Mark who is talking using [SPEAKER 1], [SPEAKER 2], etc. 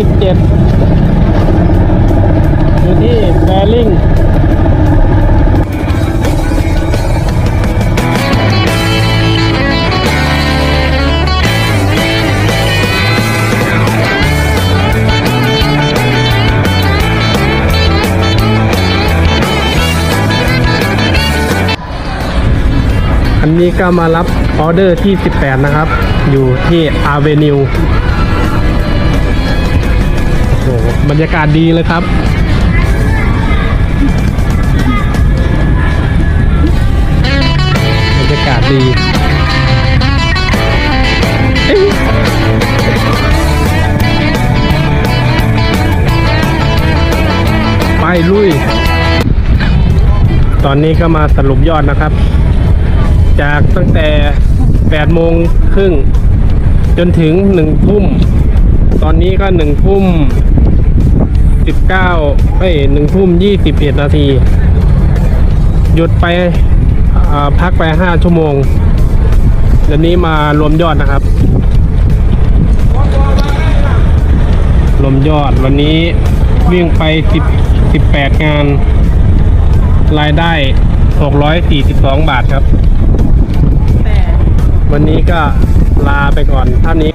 [SPEAKER 1] อยู่ที่แบริ่งอันนี้ก็มารับออเดอร์ที่ 18 นะครับ อยู่ที่อาเวนิว บรรยากาศดีเลยครับบรรยากาศดีไปลุย ตอนนี้ก็มาสรุปยอดนะครับ จากตั้งแต่8โมงครึ่งจนถึง1ทุ่ม ตอนนี้ก็1ทุ่ม19เอ้ย1ทุ่ม21นาที หยุดไปอ่าพักไป5ชั่วโมงเดี๋ยวนี้มารวมยอดนะครับ รวมยอดวันนี้วิ่งไป10 18งาน รายได้642บาทครับ วันนี้ก็ลาไปก่อนเท่านี้